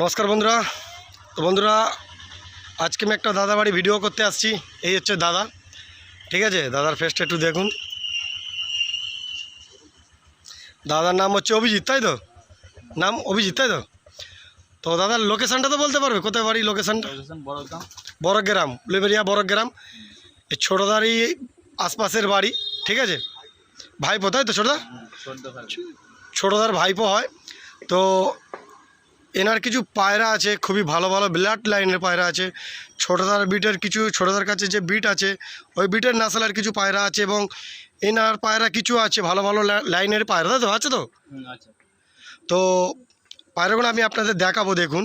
নমস্কার বন্ধুরা। তো বন্ধুরা আজকে আমি একটা দাদা বাড়ি ভিডিও করতে আসছি। এই হচ্ছে দাদা। ঠিক আছে? দাদার ফেসটা একটু দেখুন। দাদার নাম হচ্ছে অভিজিৎ তাই তো? নাম অভিজিৎ তাই তো? তো দাদার লোকেশানটা তো বলতে পারবে কোথায় বাড়ি লোকেশানটা বড়গ্রাম। বড়গ্রাম লেবেরিয়া বড়গ্রাম। এই ছোটোদারই আশপাশের বাড়ি ঠিক আছে? ভাইপো তাই তো ছোটদা ছোটোদার ভাইপো হয়। তো এনার কিছু পায়রা আছে খুবই ভালো ভালো ব্লাড লাইনের পায়রা আছে। ছোটোদার বিটের কিছু ছোটোদার কাছে যে বিট আছে ওই বিটের নাসালের কিছু পায়রা আছে এবং এনার পায়রা কিছু আছে ভালো ভালো লাইনের পায়রা। তাই তো আছে তো? আচ্ছা তো পায়রাগুলো আমি আপনাদের দেখাবো দেখুন।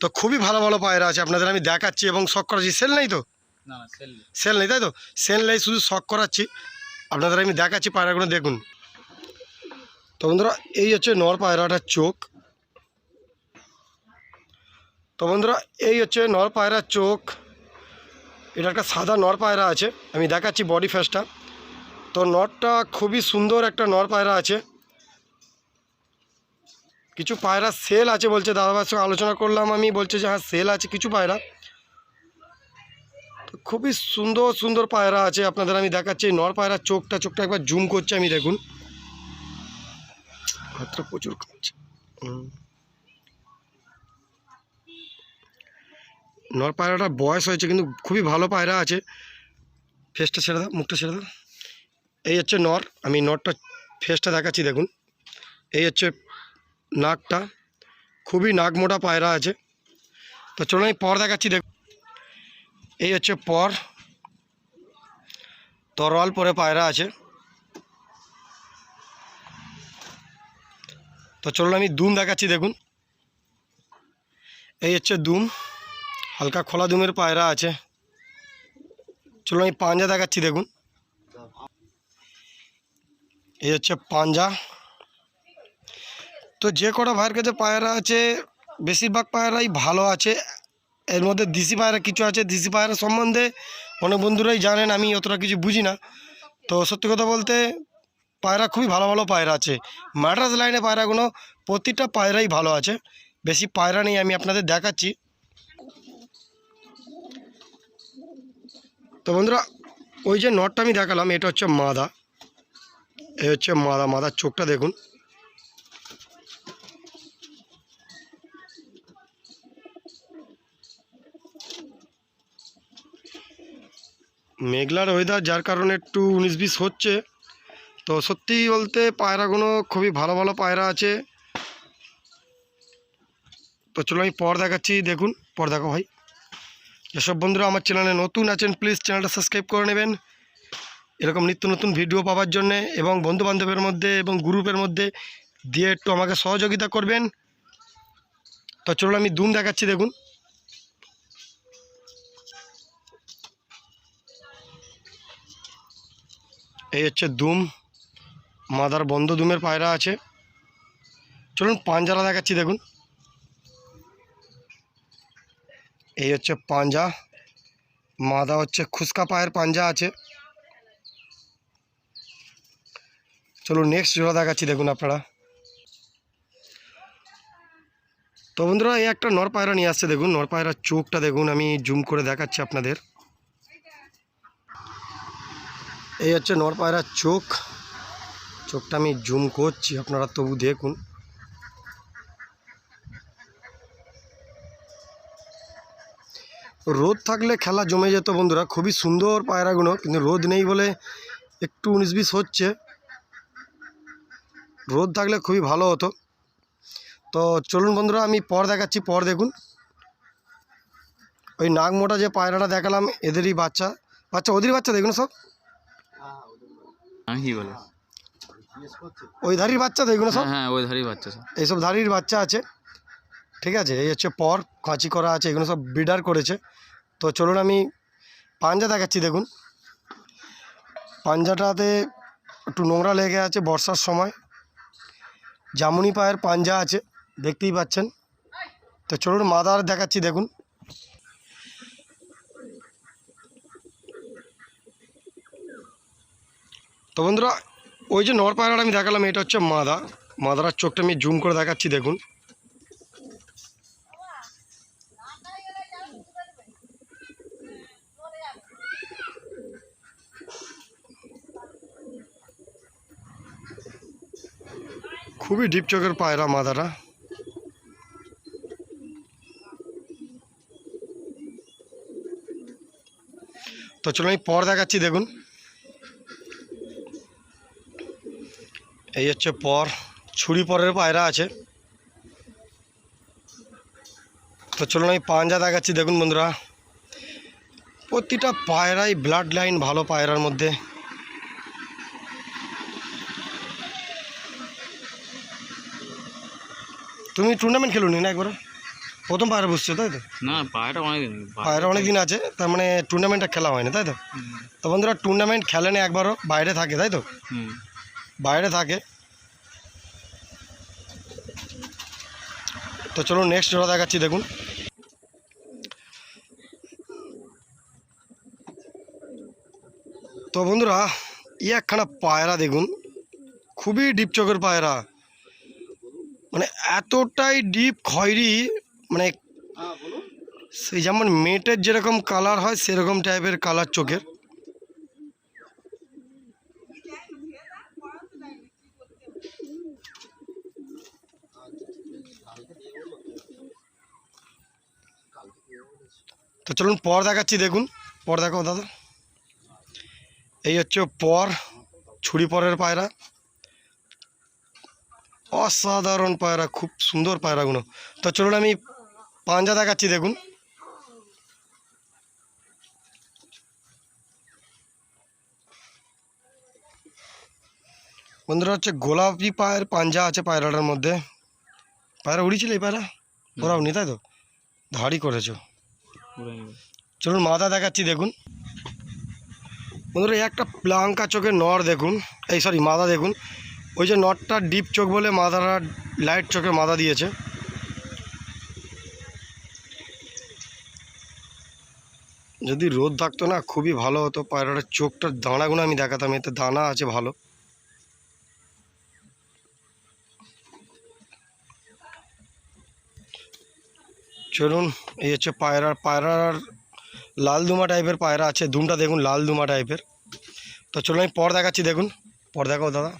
তো খুবই ভালো ভালো পায়রা আছে আপনাদের আমি দেখাচ্ছি এবং শখ করাচ্ছি। সেল নেই তো? সেল নেই তাই তো? সেল নেই শুধু শখ করাচ্ছি। আপনাদের আমি দেখাচ্ছি পায়রাগুলো দেখুন। তো বন্ধুরা এই হচ্ছে নর পায়রাটার চোখ। তো বন্ধুরা, এই হচ্ছে নর পায়রার চোখ। এটা একটা সাদা নর পায়রা আছে। আমি দেখাচ্ছি বডি ফেসটা তো নরটা খুবই সুন্দর একটা নর পায়রা আছে। কিছু পায়রা সেল আছে বলছে দাদাবার সঙ্গে আলোচনা করলাম আমি, বলছে যে হ্যাঁ সেল আছে কিছু পায়রা। তো খুবই সুন্দর সুন্দর পায়রা আছে। আপনাদের আমি দেখাচ্ছি নর পায়রার চোখটা চোখটা একবার জুম করছে আমি, দেখুন। হাতটা প্রচুর কাঁপছে নর পায়রাটার বয়স হয়েছে, কিন্তু খুবই ভালো পায়রা আছে। ফেসটা ছেড়ে দাও, মুখটা ছেড়ে দাও। এই হচ্ছে নর, আমি নরটা ফেসটা দেখাচ্ছি, দেখুন। এই হচ্ছে নাকটা, খুবই নাক মোটা পায়রা আছে। তো চলুন, আমি পর দেখাচ্ছি, দেখুন। এই হচ্ছে পর। তরোয়াল পরে পায়রা আছে। তো চলুন, আমি দুম দেখাচ্ছি, দেখুন। এই হচ্ছে দুম। হালকা খোলা দুমের পায়রা আছে। চলুন আমি পাঞ্জা দেখাচ্ছি, দেখুন। এই হচ্ছে পাঞ্জা। তো যে কটা ভাইয়ের কাছে পায়রা আছে, বেশিরভাগ পায়রাই ভালো আছে। এর মধ্যে দেশি পায়রা কিছু আছে, দেশি পায়রা সম্বন্ধে অনেক বন্ধুরাই জানেন, আমি অতটা কিছু বুঝি না। তো সত্যি কথা বলতে, পায়রা খুবই ভালো ভালো পায়রা আছে। মাদ্রাস লাইনে পায়রাগুলো প্রতিটা পায়রাই ভালো আছে। বেশি পায়রা নেই, আমি আপনাদের দেখাচ্ছি। তো বন্ধুরা, ওই যে নটটা আমি দেখালাম, এটা হচ্ছে মাদা। এ হচ্ছে মাদা, মাদার চোখটা দেখুন। মেঘলার ওয়েদার যার কারণে একটু উনিশ বিশ হচ্ছে। তো সত্যি বলতে পায়রাগুলো খুবই ভালো ভালো পায়রা আছে। তো চলো আমি পর দেখাচ্ছি, দেখুন পর দেখো ভাই। যেসব বন্ধুরা আমার চ্যানেলে নতুন আছেন প্লিজ চ্যানেলটা সাবস্ক্রাইব করে নেবেন। এরকম নিত্য নতুন ভিডিও পাওয়ার জন্যে এবং বন্ধুবান্ধবের মধ্যে এবং গ্রুপের মধ্যে দিয়ে একটু আমাকে সহযোগিতা করবেন। তো চলুন আমি দুম দেখাচ্ছি, দেখুন। এই হচ্ছে দুম মাদার বন্ধ দুমের পায়রা আছে। চলুন পাঞ্জারা দেখাচ্ছি, দেখুন। এই হচ্ছে পাঞ্জা। মাদা হচ্ছে খুসকা পায়ের পাঞ্জা আছে। চলো নেক্সট জোড়া দেখাচ্ছি, দেখুন আপনারা। তো বন্ধুরা, এই একটা নর পায়রা নিয়ে আসছে, দেখুন, নর পায়রার চোখটা দেখুন, আমি জুম করে দেখাচ্ছি আপনাদের। এই হচ্ছে নর পায়রার চোখ। চোখটা আমি জুম করছি, আপনারা তবু দেখুন। রোদ থাকলে খেলা জমে যেত বন্ধুরা। খুবই সুন্দর পায়রাগুলো কিন্তু রোদ নেই বলে একটু উনিশ বিশ হচ্ছে। রোদ থাকলে খুবই ভালো হতো। তো চলুন বন্ধুরা আমি পর দেখাচ্ছি পর দেখুন। ওই নাক মোটা যে পায়রাটা দেখালাম এদেরই বাচ্চা। বাচ্চা ওদেরই বাচ্চা দেখুন সব। বলে? ওই ধারির বাচ্চা দেখুন সব। হ্যাঁ হ্যাঁ ওই ধারেই বাচ্চা সব। এইসব ধারির বাচ্চা আছে। ঠিক আছে এই হচ্ছে পর কাঁচি করা আছে এগুলো সব বিডার করেছে। তো চলুন আমি পাঞ্জা দেখাচ্ছি, দেখুন। পাঞ্জাটাতে একটু নোংরা লেগে আছে বর্ষার সময়। জামুনি পায়ের পাঞ্জা আছে, দেখতেই পাচ্ছেন। তো চলুন মাদার দেখাচ্ছি, দেখুন। তো বন্ধুরা, ওই যে নর পায়রাটা আমি দেখালাম, এটা হচ্ছে মাদা। মাদারার চোখটা আমি জুম করে দেখাচ্ছি, দেখুন। খুবই ডিপ চোখের পায়রা মাদাটা তো চলো আমি পর দেখাচ্ছি, দেখুন। এই হচ্ছে পর, ছুরি পরের পায়রা আছে। তো চলুন আমি পাঞ্জা দেখাচ্ছি, দেখুন বন্ধুরা। প্রতিটা পায়রাই ব্লাড লাইন ভালো পায়রার মধ্যে। তুমি টুর্নামেন্ট খেলুনি না একবার প্রথম পায়রা বসছো তাই তো? না পায়রাটা অনেক দিন পায়রা অনেক দিন আছে তার মানে টুর্নামেন্টটা খেলা হয়নি তাই তো? তো বন্ধুরা টুর্নামেন্ট খেলেনি একবারও বাইরে থাকে তাই তো? বাইরে থাকে। তো চলো নেক্সট জোড়া দেখাচ্ছি দেখুন। তো বন্ধুরা ই একখানা পায়রা দেখুন। খুবই ডিপ চোখের পায়রা। মানে এতটাই ডিপ খয়েরি মানে সেই যেমন মেটের যেরকম কালার হয় সেরকম টাইপের কালার চোখের। তো চলুন পর দেখাচ্ছি দেখুন। পর দেখো দাদা। এই হচ্ছে পর ছুরি পরের পায়রা। অসাধারণ পায়রা খুব সুন্দর পায়রাগুলো। তো চলুন আমি পাঞ্জা দেখাচ্ছি দেখুন। বন্ধুরা হচ্ছে গোলাপি পায়ের পাঞ্জা আছে পায়রাটার মধ্যে। পায়রা উড়িয়েছিল এই পায়রা? ওরাও নি তাই তো? ধাড়ি করেছ। চলুন মাথা দেখাচ্ছি দেখুন। বন্ধুরা একটা প্লাঙ্কা চোখের নর দেখুন। এই সরি মাথা দেখুন। ওই যে নটটা ডিপ চোখ বলে মাথাটা লাইট চোখে মাথা দিয়েছে। যদি রোদ থাকতো না, খুবই ভালো হতো। পায়রাটার চোখটার দানাগুলো আমি দেখাতাম, এতে দানা আছে ভালো। চলুন, এই হচ্ছে পায়রার পায়রার লাল দুমা টাইপের পায়রা আছে। দুমটা দেখুন, লাল দুমা টাইপের তো চলুন, আমি পর দেখাচ্ছি, দেখুন। পর দেখাও, দাদা।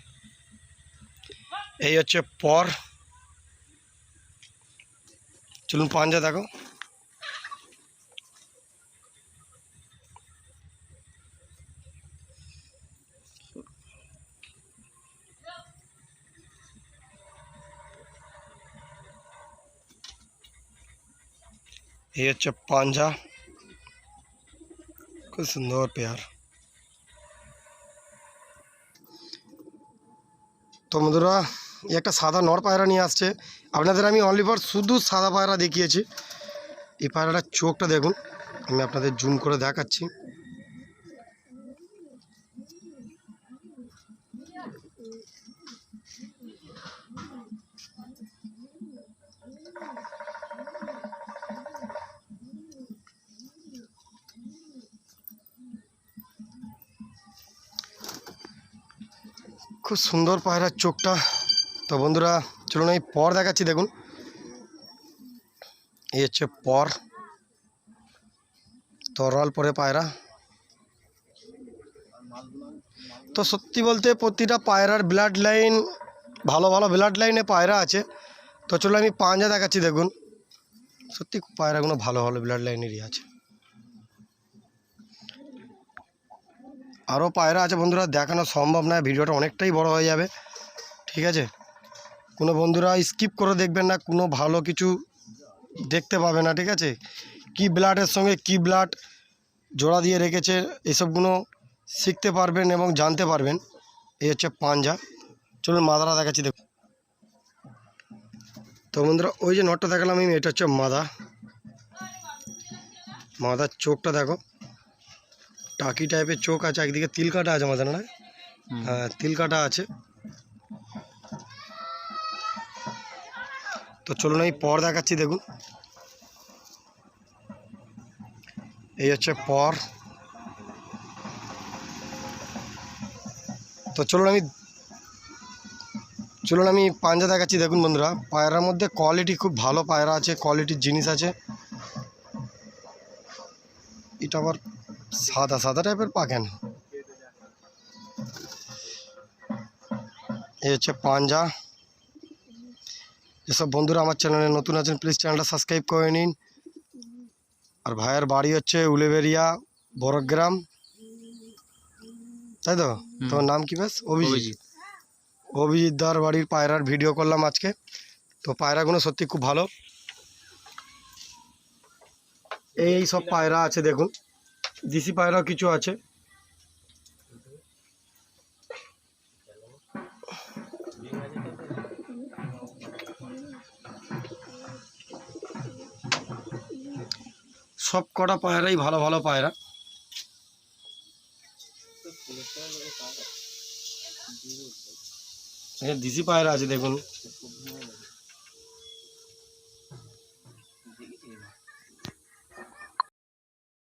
এই হচ্ছে পর। চলুন পাঞ্জা দেখো। এই হচ্ছে পাঞ্জা খুব সুন্দর পেয়ার। তো বন্ধুরা এই একটা সাদা নর পায়রা নিয়ে আসছে। আপনাদের আমি অনলি ফর শুধু সাদা পায়রা দেখিয়েছি। এই পায়রাটার চোখটা দেখুন, আমি আপনাদের জুম করে দেখাচ্ছি। খুব সুন্দর পায়রার চোখটা। তো বন্ধুরা, চলুন এই পর দেখাচ্ছি, দেখুন। এই হচ্ছে পর। তরল পরে পায়রা। তো সত্যি বলতে প্রতিটা পায়রার ব্লাড লাইন ভালো ভালো ব্লাড লাইনে পায়রা আছে। তো চলো আমি পাঞ্জা দেখাচ্ছি, দেখুন। সত্যি পায়রাগুলো ভালো ভালো ব্লাড লাইনেরই আছে। আরও পায়রা আছে বন্ধুরা, দেখানো সম্ভব নয়, ভিডিওটা অনেকটাই বড় হয়ে যাবে। ঠিক আছে? কোনো বন্ধুরা স্কিপ করে দেখবেন না কোনো ভালো কিছু দেখতে পাবে না ঠিক আছে? কি ব্লাডের সঙ্গে কি ব্লাড জোড়া দিয়ে রেখেছে এসবগুলো শিখতে পারবেন এবং জানতে পারবেন। এই হচ্ছে পাঞ্জা। চলুন মাদারা দেখাচ্ছি দেখুন। তো বন্ধুরা ওই যে নটটা দেখালাম আমি এটা হচ্ছে মাদা। মাদার চোখটা দেখো। টাকি টাইপের চোখ আছে একদিকে তিল কাটা আছে আমাদের না। হ্যাঁ তিল কাটা আছে। তো চলুন এই পর দেখাচ্ছি, দেখুন। এই হচ্ছে পর। তো চলুন আমি চলুন আমি পাঞ্জা দেখাচ্ছি, দেখুন বন্ধুরা। পায়রার মধ্যে কোয়ালিটি খুব ভালো পায়রা আছে কোয়ালিটির জিনিস আছে। এটা আবার সাদা সাদা টাইপের পাখেন। এই হচ্ছে পাঞ্জা। যেসব বন্ধুরা আমার চ্যানেলে নতুন আছেন প্লিজ চ্যানেলটা সাবস্ক্রাইব করে নিন। আর ভাইয়ের বাড়ি হচ্ছে উলেবেরিয়া বড়গ্রাম। তাই তো? তোমার নাম কি বেশ অভিজিৎ। অভিজিৎ। অভিজিৎ দার বাড়ির পায়রার ভিডিও করলাম আজকে। তো পায়রাগুলো সত্যি খুব ভালো। এই সব পায়রা আছে দেখুন। দেশি পায়রাও কিছু আছে। সব কটা পায়রাই ভালো ভালো পায়রা। এখানে পায়রা আছে দেখুন।